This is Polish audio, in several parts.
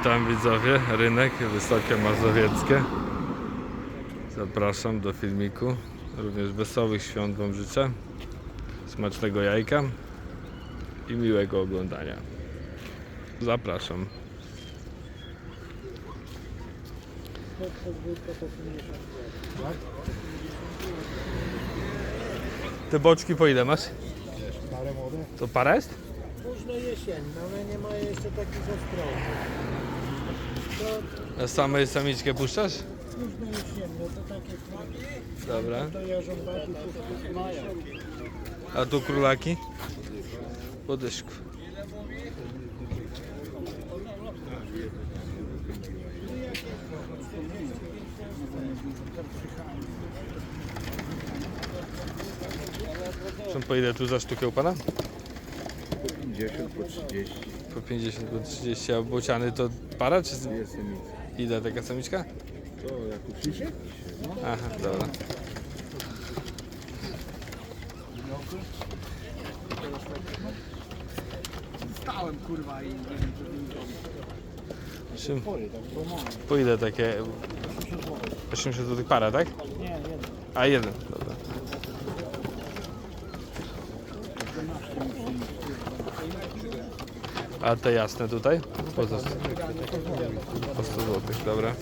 Witam widzowie, rynek Wysokie Mazowieckie. Zapraszam do filmiku. Również wesołych świąt Wam życzę. Smacznego jajka i miłego oglądania. Zapraszam. Te boczki po ile masz? To para jest? Późno jesienne, one nie mają jeszcze takich ostrożów. A samej samiczkę puszczasz? późno jesienne, to takie Dobra. to jarząbaki mają. A tu królaki? Po dyszku. Są po ile tu za sztukę u pana? 50 po 30 Po 50, po 30, a bociany to para czy jest nic. ile taka samiczka? To jak upisze? Aha, dobra. Stałem kurwa i nie wiem co z zrobić. Czym, tak po ile takie 80 zł para, tak? Nie, jeden. A jeden, dobra. A te jasne tutaj? Po, po 100 zł, dobra.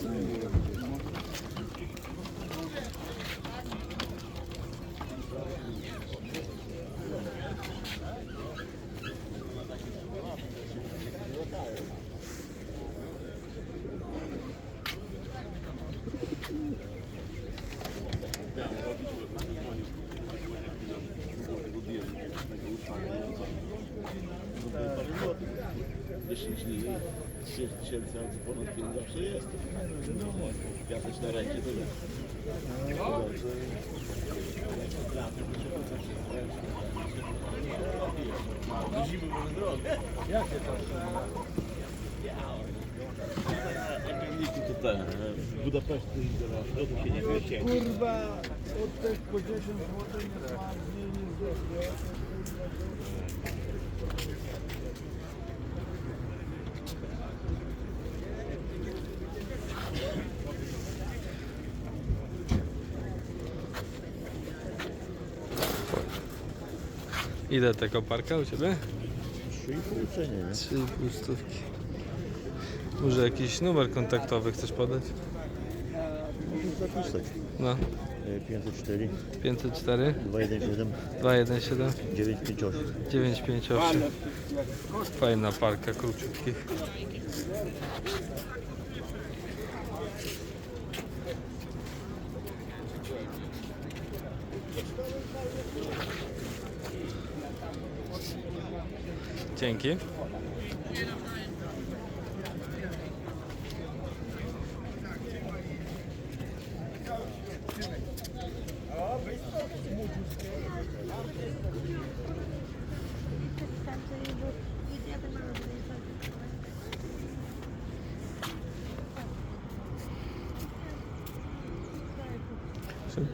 Zawsze jest. Ja też na rękę to nie. Zimy mamy drogę. Jakie to? To ten, w Budapesztu i do wiecie. Kurwa, od tych po 10 zł nie ma mniej niż zdrowie. Ile tego parka u Ciebie? 3,5 cenie, nie? 3,5 stówki. Może jakiś numer kontaktowy chcesz podać? Musisz zapisać. No, E, 504 504 217 217 958. 958 Fajna parka króciutkich. Dzięki.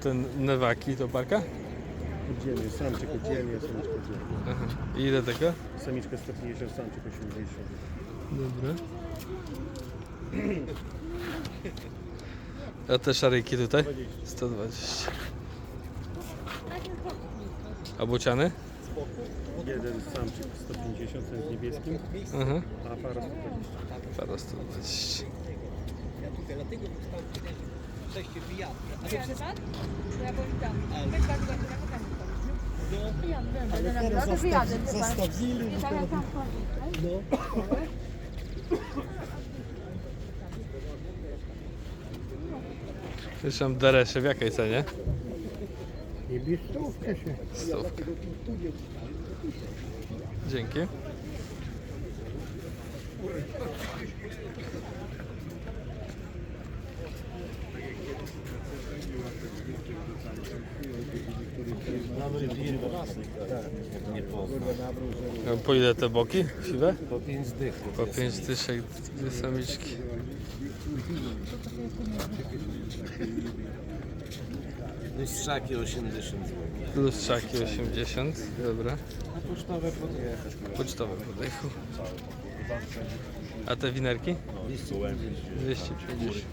Ten Newaki to parka? Oddzielnie, samczyk oddzielnie, samiczka oddzielnie. Aha. I ile tego? Samiczka 150, samczyk 80. Dobra. A te szaryki tutaj? 120. A bociany? Jeden samczyk 150, ten z niebieskim, Aha. a para 120. Para 120. Teraz zostawili, no. Słyszałem deresze w jakiej cenie? Niebieską się. Stówkę. Dzięki. A po ile te boki siwe? Po 5 dych. Po 5 dyszek, dwie samiczki. Lustrzaki 80 zł. Lustrzaki 80, dobra. A pocztowe podjechać. Pocztowe. A te winerki? 250. 250.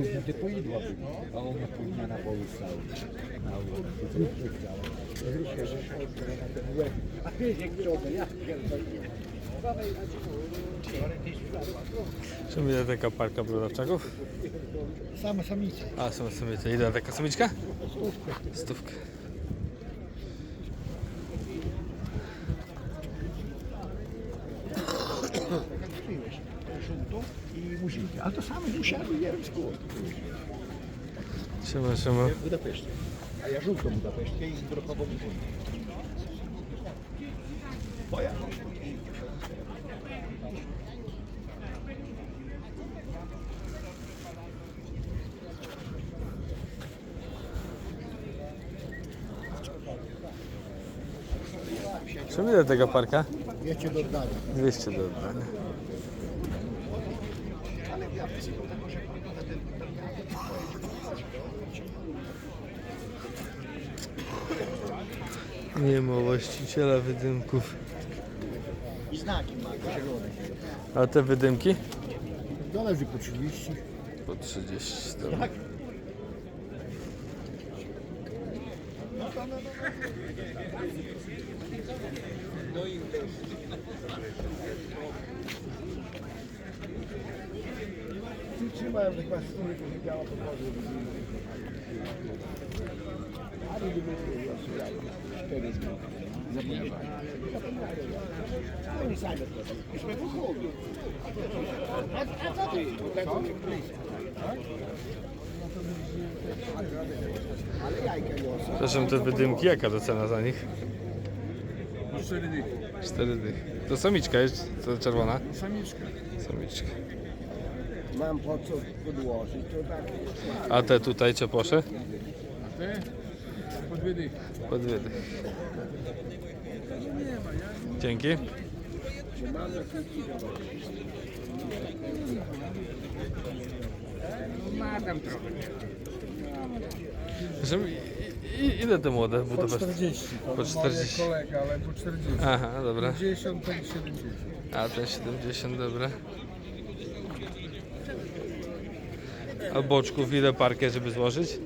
Tu gdy pojedła a ona pójdzie na polu. Na ulicy. Chciała. Zróbmy, że się na ten łeb. A wiesz jak drogę, ja. Czym ile taka parka brodawczaków? Same samice. A, są samice. Ile taka samiczka? Stówkę. Przyjąłeś żółtą i muzinkę. Ale to same usiadły, nie wiem skąd. Siema, siema. W Budapeszcie. A ja żółtą Budapeszcie i drogową muzinkę. Moja. Czym ile taka parka? Wiecie do oddania. 200 do oddania. Nie ma właściciela wydymków. I znaki ma, zielone. A te wydymki? Zależy po 30. Po 30. Dobra. Tu trzymałem tak was stół, to działa po prostu. Ale nie będzie cztery zł. Zapomniałem. Oni sami to Myśmy wychodzili. A, a co ty? Co? Ale jajka niosą. Proszę te wydymki, jaka to cena za nich? Cztery dychy. 4 dychy. To samiczka jest, to czerwona? Samiczka. Samiczka. Mam po co podłożyć, to tak. A te tutaj czeposze? Te? Po dwie dychy. Po dwie dychy. Dzięki. Ma tam trochę. Proszę, i- ile te młode Po Budapeszt? 40. To Po 40. Moje kolega, ale po 40. Aha, dobra. 50, ten 70. A ten 70, dobra. A boczków ile parkę, żeby złożyć?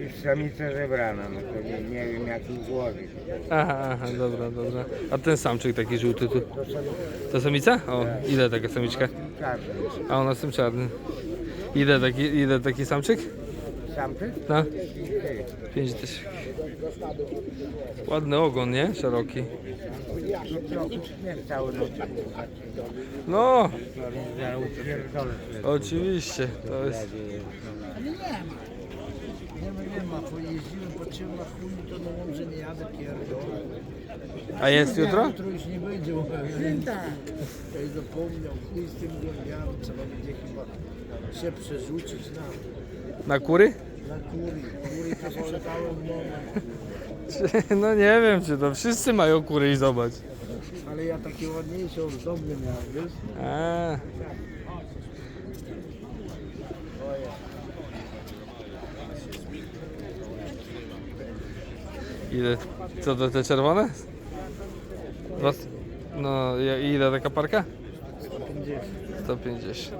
Już samica zebrana, no to nie, nie wiem jak ich złożyć. Aha, aha, dobra, dobra. A ten samczyk taki żółty tu? To samica? O, ile taka samiczka? A ona z tym czarnym. Ile taki, ile taki samczyk? Samczyk? No? Pięć. Ładny ogon, nie? Szeroki. No, oczywiście. To jest... Nie ma, nie ma, pojeździłem, patrzyłem na chuj, to no może nie jadę, pierdolę. A jest jutro? Jutro już nie będzie, bo tak. Ja zapomniał, chuj z tym gołębiami, trzeba będzie chyba się przerzucić na, Na kury? na kury. Kury to sprzedałem moment, No nie wiem, czy to wszyscy mają kury i zobacz. ale ja takie ładniejsze, ozdobne miałem, wiesz? A. Ile? Co to te czerwone? Dwa, no ile taka parka? 150.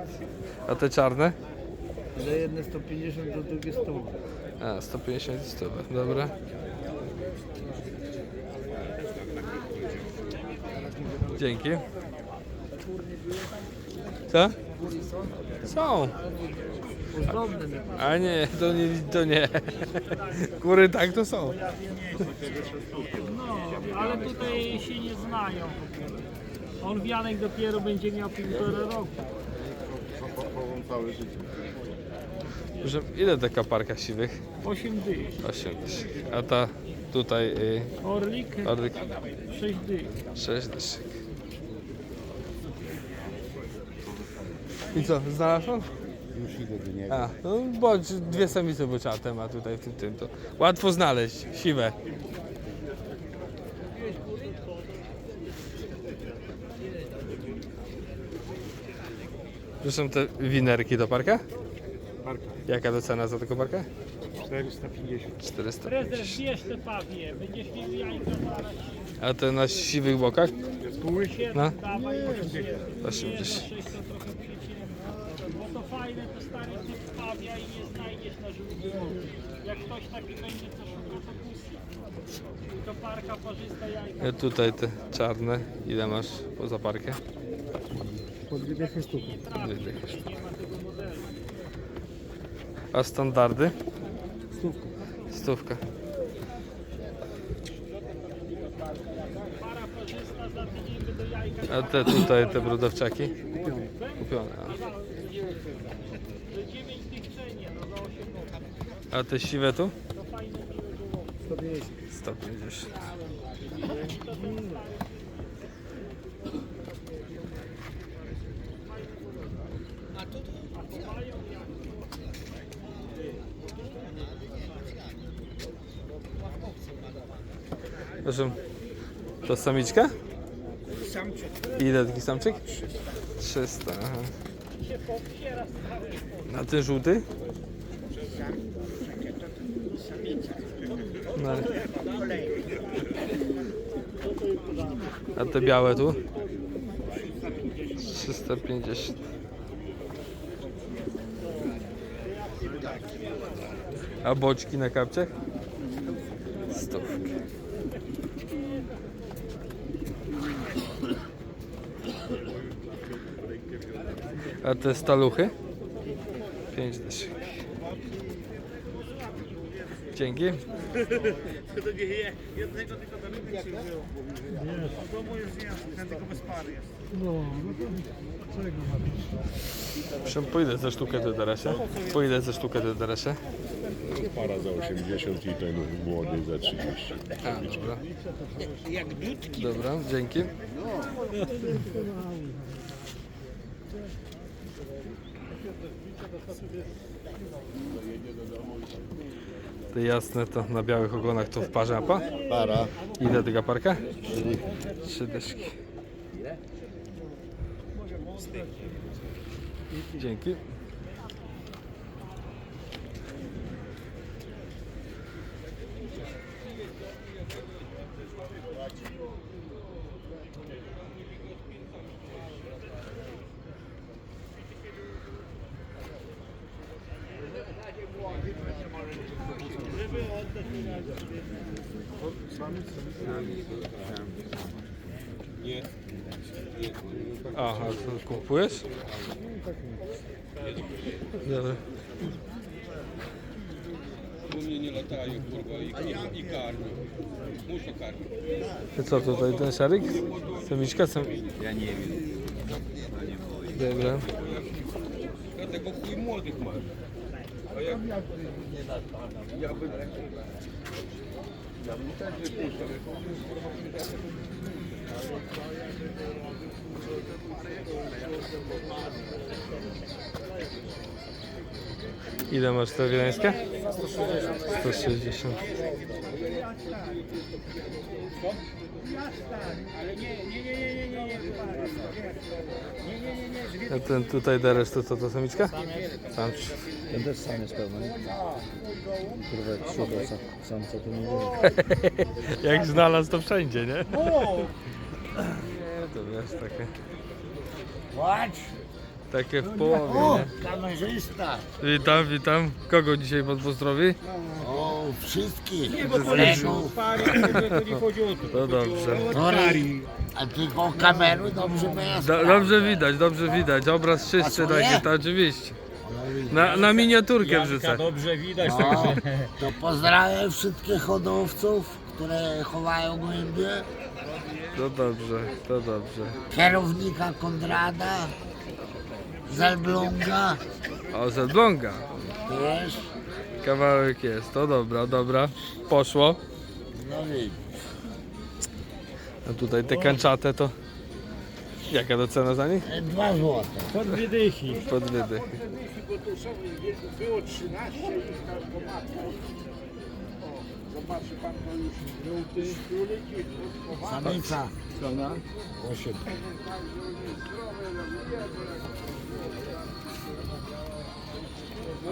A te czarne? Że jedne 150, to drugie 100. A, 150 i 100, dobra. Dzięki. Co? Są. A nie, to nie, to nie. Kury tak to są. No, ale tutaj się nie znają. On wianek dopiero będzie miał półtora roku. Proszę, ile taka parka siwych? 8 dych. 8 A ta tutaj y, Orlik orlik 6 dych. 6 dyszek. I co, znalazł on? Już idę do niego. A, no bo dwie samice bociate ma tutaj w tym, tym to łatwo znaleźć, siwe. Są te winerki do parka? Jaka to cena za taką parkę? 450. 450. Prezes bierz te pawie, będziesz miał jajka zaraz. A te na siwych bokach? Siedem No. dawaj, bo się nie 80. sześć to trochę przyciemno. Bo to fajne, to stary typ pawia i nie znajdziesz na żółtym. Jak ktoś taki będzie, to szuka, to puści. To parka parzysta jajka. Tutaj te czarne. Ile masz poza parkę? Po dwie dychy sztuki. Dwie dychy sztuk. Nie ma tego modelu. A standardy? Stówka. Jajka. A te tutaj, te brodowczaki? Kupione. Do 9 tych cenie, za 8 roku. A, a te siwe tu? To fajne miłe gołąbki. 150. Proszę, to samiczka? Samczyk. Ile taki samczyk? 300. Aha. A ten żółty? No. A te białe tu? 350. A boczki na kapciach? A te staluchy? 5 dyszek. Dzięki. Proszę, pójdę za sztukę do Darasia. Pójdę za sztukę do Darasia. Para za 80 i ten młody za 30. A, dobra. Dobra, dzięki. Te jasne to na białych ogonach to w parze apa? Para. Ile taka parka? Trzy dyszki. Dzięki. Aha, to kupujesz? Dobra. U mnie nie latają, kurwa, i, i, i karmią. Muszę karmić. To co tutaj, ten szarik? Samiczka? Sam... Ja nie wiem. Dobra. Dlatego chuj młodych masz. A jak... Ja bym... Ja bym Thank you. Ile masz te wileńskie? 160. A ten tutaj Deresz to co to samiczka? Samczyk. Ten też sam jest pewny. Kurwa, jak szuka sa- samca, to nie wiem. Jak znalazł to wszędzie, nie? Nie, to wiesz, takie, Patrz, takie w połowie, nie? kamerzysta. Witam, witam. Kogo dzisiaj pan pozdrowi? O, wszystkich. bo to kolegów. To dobrze. Sorry. A tylko kameru dobrze Do, dobrze widać, dobrze widać. Obraz czysty Pasuje? taki, to oczywiście. Na, na miniaturkę wrzucę. Dobrze widać, No, to pozdrawiam wszystkich hodowców, które chowają gołębie. To dobrze, to dobrze. Kierownika Konrada z Elbląga. O, z Elbląga. Wiesz? Kawałek jest, to dobra, dobra. Poszło. No i A tutaj te kanciate to... Jaka to cena za nich? Dwa złote. Pod dwie dychy. Pod wydech. Było 13 i kartomaty. Zobaczy pan to już żółty króliki. Samica. osiem. No,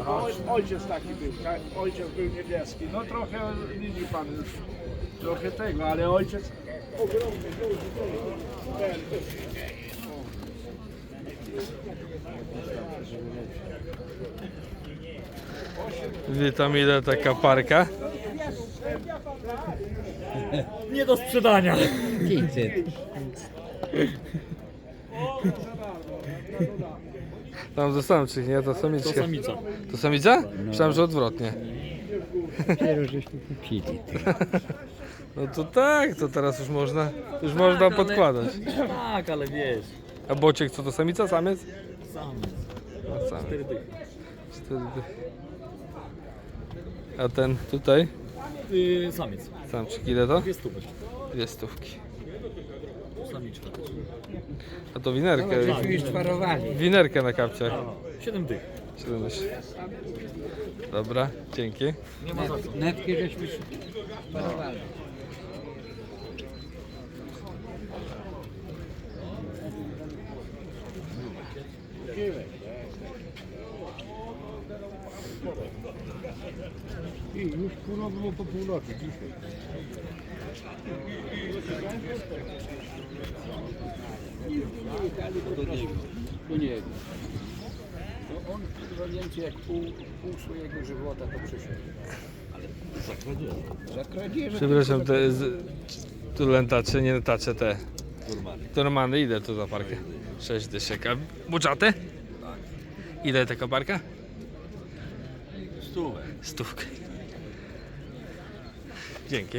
oj- ojciec taki był, tak? ojciec był niebieski. No trochę, widzi pan już, trochę tego, ale ojciec ogromny, duży, Witam, ile taka parka? Nie do sprzedania. 500. Tam do samczyk, nie? To samiczka. To samica. To samica? Myślałem, że odwrotnie. Dopiero żeśmy kupili. No to tak, to teraz już można, już można podkładać. Tak, ale wiesz. A bociek co to samica, samiec? Sam. Samiec. Cztery dychy. Cztery dychy. A ten tutaj? Yy, samiec. Samczyk, ile to? Dwie stówy. Dwie stówki. Samiczka. A to winerkę. Żeśmy już twarowali. Winerkę na kapciach. Siedem dych. 70. Dobra, dzięki. Nie ma za co. Netki żeśmy twarowali. I już pół było po północy dzisiaj. Do niego. No on chyba więcej jak pół, pół swojego żywota to. Za kradzieże. Przepraszam, te z, tu lentacze, nie lentacze te. Turmany. ile to za parkę? 6 dyszek. A buczate? Ile taka parka? Stówę. Stówkę. Dzięki.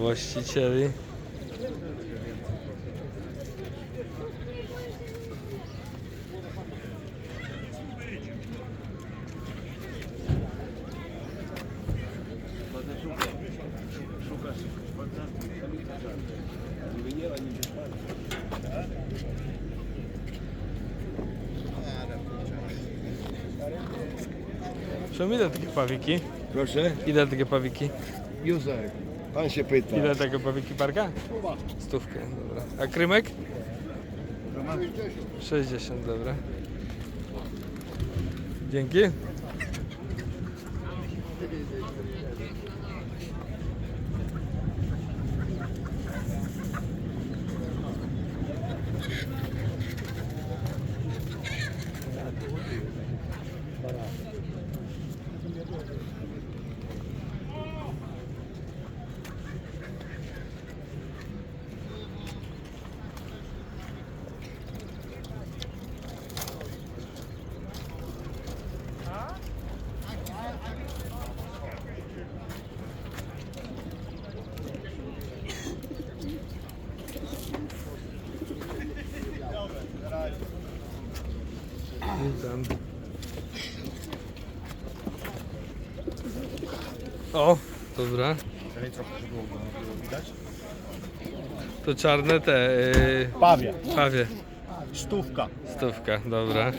właścicieli. Są ile takie pawiki? Proszę? Ile takie pawiki? Józek. Pan się pyta. Ile takie pawiki parka? Stówkę, dobra. A krymek? 60, dobra. Dzięki. O, dobra. To czarne te. Yy, Pawie. pawie. Stówka. Stówka, dobra.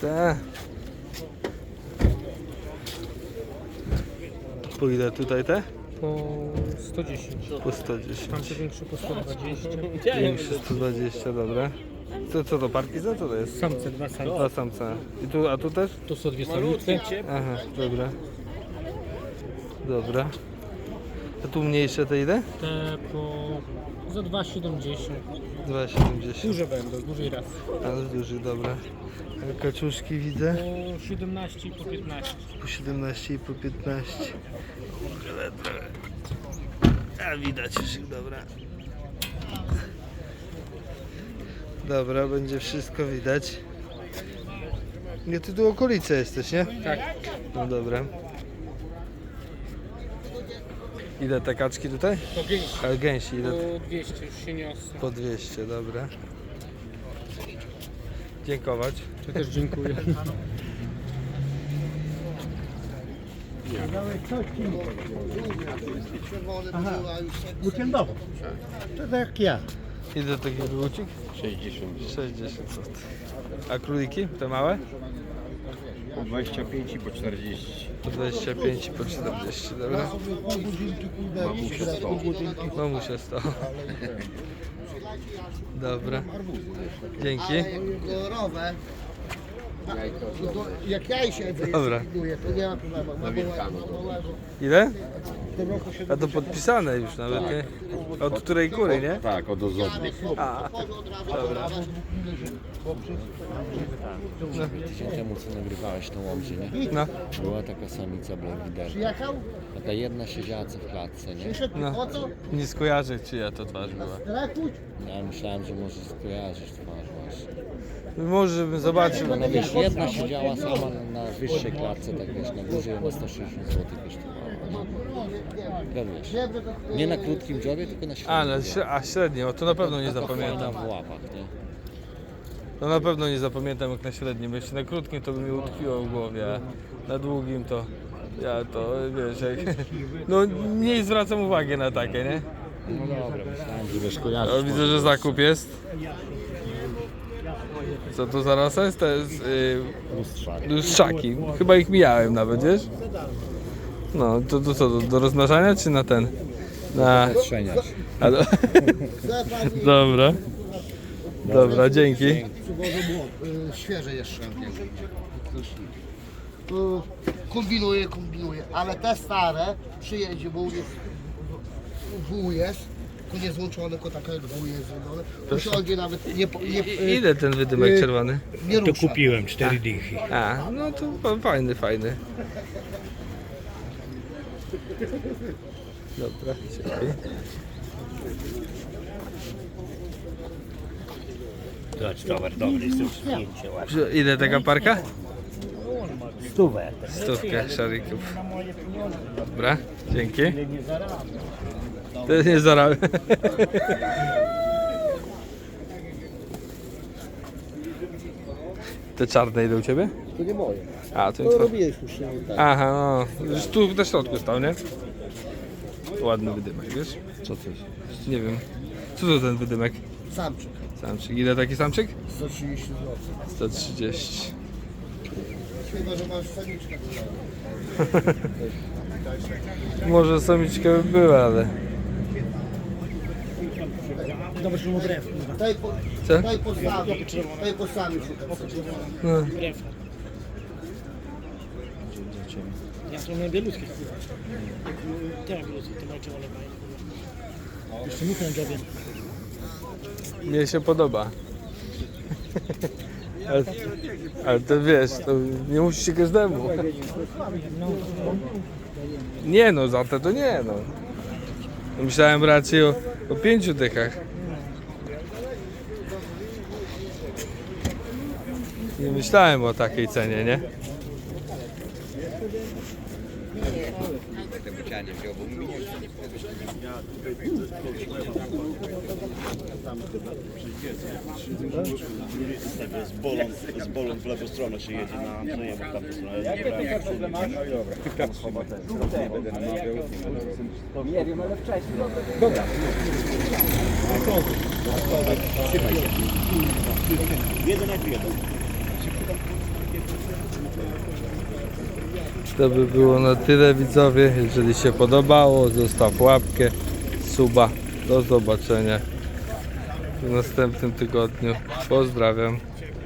Te. Ile tutaj te? Po 110. Po 110. Tamte większe po 120. Większy 120, dobra. To co to, parkiza? Co to jest? Samce, dwa samce. Dwa samce. I tu, a tu też? To są dwie samice. Aha, dobra. Dobra. A tu mniejsze to ile? Te po... za 2,70. 2,70. Duże będą, dużej rasy. Ale duży, dobra. A Kaczuszki widzę. Po 17 i po 15. Po 17 i po 15. Kurde, trochę. A widać już ich, dobra. Dobra, będzie wszystko widać. Nie, ty tu okolice jesteś, nie? Tak. No dobra. Ile te kaczki tutaj? Po gęsi. A gęsi, ile? Po 200 już się niosą. Po 200, dobra. Dziękować. Ja też dziękuję. Weekendowo. To tak jak ja. Ile taki dłucik? 60. 60 zł. A króliki? Te małe? Po 25 i po 40. Po 25 i po 40, dobra? Mamusia 100. Mamusia stało. Dobra. Dzięki. kolorowe. To jak ja się Dobra. to nie ma problemu. Ile? A to podpisane już nawet, nie? Od której kury, nie? Tak, od ozdobnych. A, dobra. Tydzień temu co nagrywałeś tą łomży, nie? No, Była taka samica Blackwider. Przyjechał, Taka jedna siedziała co w klatce, nie? przyszedł No. po co? nie skojarzę czyja to twarz była. Strekuć. Ja myślałem, że może skojarzysz twarz właśnie. Może bym zobaczył. No wiesz, jedna siedziała sama na, na wyższej klatce, tak wiesz, na górze ona 160 zł kosztowała. No wiesz, nie na krótkim dziobie, tylko na średnim. A, śre- a średnio, to na pewno nie zapamiętam. w łapach, nie? To na pewno nie zapamiętam jak na średnim, bo jeszcze na krótkim to by mi utkwiło w głowie, a na długim to ja to wiesz, jak, no mniej zwracam uwagi na takie, nie? No dobra, myślałem, że wiesz, kojarzysz. O, widzę, że zakup jest. Co to za rasa jest? To jest yy, Lustrzak. lustrzaki. Chyba ich mijałem nawet, wiesz? No, to, to co, do, do rozmnażania czy na ten? Na... A, do... Dobra. Dobra, dzięki. Przywożę błąd, y, świeże jeszcze. Y, Kombinuję, kombinuję, ale te stare przyjedzie, bo u wół jest, nie złączone, tylko taka jak wół jest zrobione. Usiądzie nawet nie, po- nie, I, y, ile ten wydymek czerwony? nie rusza. Kupiłem cztery dychy. A, no to fa- fajny, fajny. Dobra, dzięki. Zobacz, towar dobry, są zdjęcie ładne. Ile taka parka? Stówę. Stówkę szarików. Dobra, dzięki. To nie zarabiam. Te czarne idą u ciebie? To nie moje. A, to nie To twoje. robiłeś już się tak. Aha, no. Już tu na środku stał, nie? Ładny wydymek, wiesz? Co to jest? Nie wiem. Co to ten wydymek? Samczyk, Samczyk. Ile taki samczyk? 130 zł. 130. Chyba, że masz samiczkę. Może samiczka by była, ale... Zobacz, mu brew. Daj po, Co? daj postawy, daj postawy. No. Ja to na bieluskich kurwa. Tak, bieluskie, to macie ole Jeszcze muchę na. Mnie się podoba. Ale, ale to wiesz, to nie musi się każdemu. Nie no, za te to nie no. Myślałem raczej o, o pięciu dychach. Nie myślałem o takiej cenie, nie? Z bolą, z bolą w lewą stronę się jedzie na Andrzeja, bo tam nie brałem. Jeden jak jeden. To by było na tyle widzowie. Jeżeli się podobało, zostaw łapkę, suba. Do zobaczenia w następnym tygodniu. Pozdrawiam.